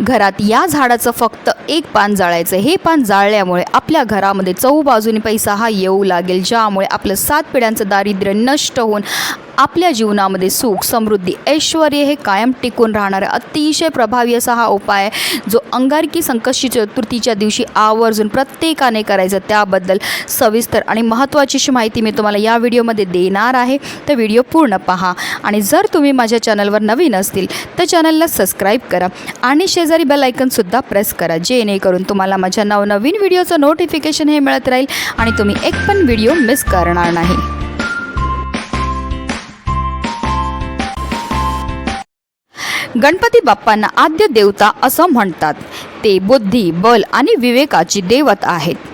घरात या झाडाचं फक्त एक पान जाळायचं. हे पान जाळल्यामुळे आपल्या घरामध्ये चौबाजूने पैसा हा येऊ लागेल ज्यामुळे आपलं सात पिढ्यांचं दारिद्र्य नष्ट होऊन आपल्या जीवनामध्ये सुख समृद्धी ऐश्वर हे कायम टिकून राहणारा अतिशय प्रभावी असा हा उपाय आहे, जो अंगारकी संकष्टी चतुर्थीच्या दिवशी आवर्जून प्रत्येकाने करायचं त्याबद्दल सविस्तर आणि महत्त्वाचीशी माहिती मी तुम्हाला या व्हिडिओमध्ये देणार आहे. तर व्हिडिओ पूर्ण पहा आणि जर तुम्ही माझ्या चॅनलवर नवीन असतील तर चॅनलला सबस्क्राईब करा आणि शेजारी बेल आयकनसुद्धा प्रेस करा जेणेकरून तुम्हाला माझ्या नवनवीन व्हिडिओचं नोटिफिकेशन हे मिळत राहील आणि तुम्ही एक पण व्हिडिओ मिस करणार नाही. गणपती बाप्पांना आद्य देवता असं म्हणतात. ते बुद्धी बल आणि विवेकाची देवत आहेत.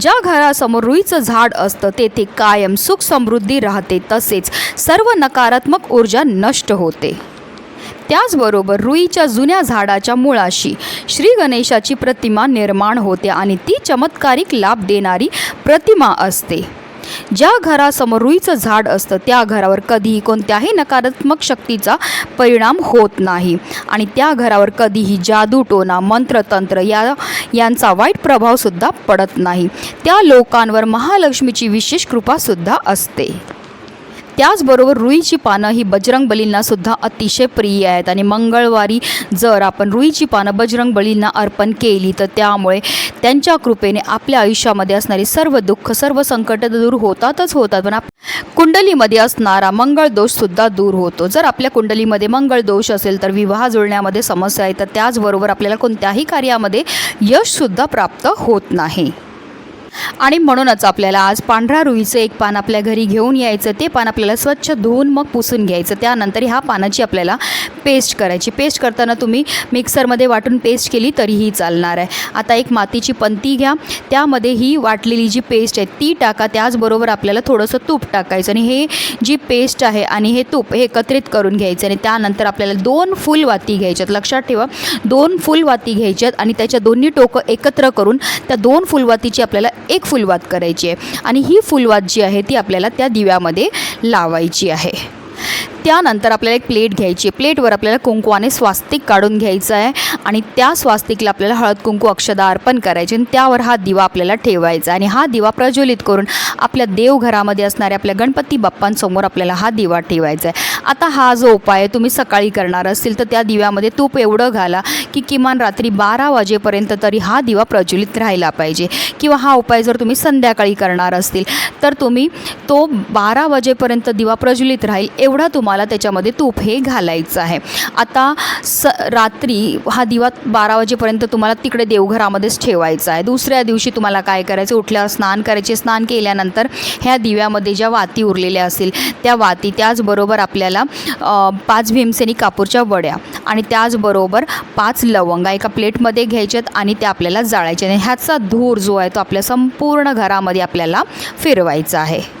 ज्या घरासमोर रुईचं झाड असतं तेथे कायम सुख समृद्धी राहते तसेच सर्व नकारात्मक ऊर्जा नष्ट होते. त्याचबरोबर रुईच्या जुन्या झाडाच्या मुळाशी श्री गणेशाची प्रतिमा निर्माण होते आणि ती चमत्कारिक लाभ देणारी प्रतिमा असते. ज्या घरासमोर रुईचं झाड असतं त्या घरावर कधीही कोणत्याही नकारात्मक शक्तीचा परिणाम होत नाही. आणि त्या घरावर कधीही जादू टोना मंत्रतंत्र या यांचा वाईट प्रभावसुद्धा पडत नाही. त्या लोकांवर महालक्ष्मीची विशेष कृपासुद्धा असते. त्याचबरोबर रुईची पानं ही बजरंग बलींना सुद्धा अतिशय प्रिय आहेत. आणि मंगळवारी जर आपण रुईची पानं बजरंग बलींना अर्पण केली तर त्यामुळे त्यांच्या कृपेने आपल्या आयुष्यामध्ये असणारी सर्व दुःख सर्व संकट दूर होतातच होतात. पण आप कुंडलीमध्ये असणारा मंगळ दोषसुद्धा दूर होतो. जर आपल्या कुंडलीमध्ये मंगळ दोष असेल तर विवाह जुळण्यामध्ये समस्या येतात त्याचबरोबर आपल्याला कोणत्याही कार्यामध्ये यशसुद्धा प्राप्त होत नाही. आणि म्हणूनच आपल्याला आज पांढरा रुईचं एक पान आपल्या घरी घेऊन यायचं ते पान आपल्याला स्वच्छ धुवून मग पुसून घ्यायचं. त्यानंतर ह्या पानाची आपल्याला पेस्ट करायची. पेस्ट करताना तुम्ही मिक्सरमध्ये वाटून पेस्ट केली तरीही चालणार आहे. आता एक मातीची पंती घ्या. त्यामध्ये ही वाटलेली जी पेस्ट आहे ती टाका. त्याचबरोबर आपल्याला थोडंसं तूप टाकायचं आणि हे जी पेस्ट आहे आणि हे तूप हे एकत्रित करून घ्यायचं आणि त्यानंतर आपल्याला दोन फुलवाती घ्यायच्यात. लक्षात ठेवा दोन फुलवाती घ्यायच्यात आणि त्याच्या दोन्ही टोकं एकत्र करून त्या दोन फुलवातीची आपल्याला एक फुलवात करायची आहे. आणि ही फुलवात जी आहे ती आपल्याला त्या दिव्यामध्ये लावायची आहे. त्यानंतर आपल्याला एक प्लेट घ्यायची आहे. प्लेटवर आपल्याला कुंकवाने स्वास्तिक काढून घ्यायचं आहे. आणि त्या स्वास्तिकला आपल्याला हळद कुंकू अक्षदा अर्पण करायचे आणि त्यावर हा दिवा आपल्याला ठेवायचा आणि हा दिवा प्रज्वलित करून आपल्या देवघरामध्ये असणाऱ्या आपल्या गणपती बाप्पांसमोर आपल्याला हा दिवा ठेवायचा आहे. आता हा जो उपाय आहे तुम्ही सकाळी करणार असतील तर त्या दिव्यामध्ये तूप एवढं घाला की किमान रात्री बारा वाजेपर्यंत तरी हा दिवा प्रज्वलित राहिला पाहिजे. किंवा हा उपाय जर तुम्ही संध्याकाळी करणार असतील तर तुम्ही तो बारा वाजेपर्यंत दिवा प्रज्वलित राहील एवढा तुम्हाला तुम्हाला त्याच्यामध्ये तूप हे घालायचं आहे. आता स रात्री हा दिवा बारा वाजेपर्यंत तुम्हाला तिकडे देवघरामध्येच ठेवायचा आहे. दुसऱ्या दिवशी तुम्हाला काय करायचं? उठल्यावर स्नान करायचे. स्नान केल्यानंतर ह्या दिव्यामध्ये ज्या वाती उरलेल्या असतील त्या वाती त्याचबरोबर आपल्याला पाच भीमसेनी कापूरच्या वड्या आणि त्याचबरोबर पाच लवंगा एका प्लेटमध्ये घ्यायच्यात आणि त्या आपल्याला जाळायच्या. आणि ह्याचा धूर जो आहे तो आपल्या संपूर्ण घरामध्ये आपल्याला फिरवायचा आहे.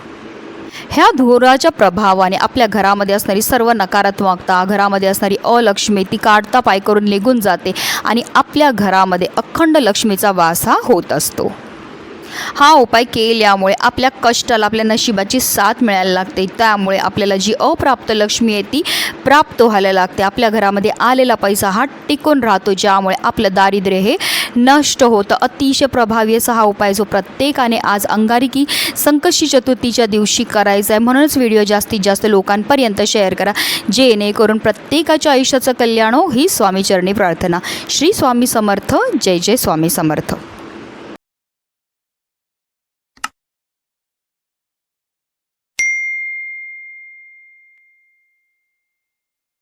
ह्या धुराच्या प्रभावाने आपल्या घरामध्ये असणारी सर्व नकारात्मकता घरामध्ये असणारी अलक्ष्मी ती काढता पाय करून निघून जाते आणि आपल्या घरामध्ये अखंड लक्ष्मीचा वास हा होत असतो. हा उपाय केल्यामुळे आपल्या कष्टाला आपल्या नशिबाची साथ मिळायला लागते. त्यामुळे आपल्याला जी अप्राप्त लक्ष्मी आहे ती प्राप्त व्हायला लागते. आपल्या घरामध्ये आलेला पैसा हा टिकून राहतो ज्यामुळे आपलं दारिद्र्य हे नष्ट होतं. अतिशय प्रभावी असा हा उपाय जो प्रत्येकाने आज अंगारिकी संकष्टी चतुर्थीच्या दिवशी करायचा आहे. म्हणूनच व्हिडिओ जास्तीत जास्त लोकांपर्यंत शेअर करा. जेणेकरून प्रत्येकाच्या आयुष्याचं कल्याण हो ही स्वामीचरणी प्रार्थना. श्री स्वामी समर्थ. जय जय स्वामी समर्थ.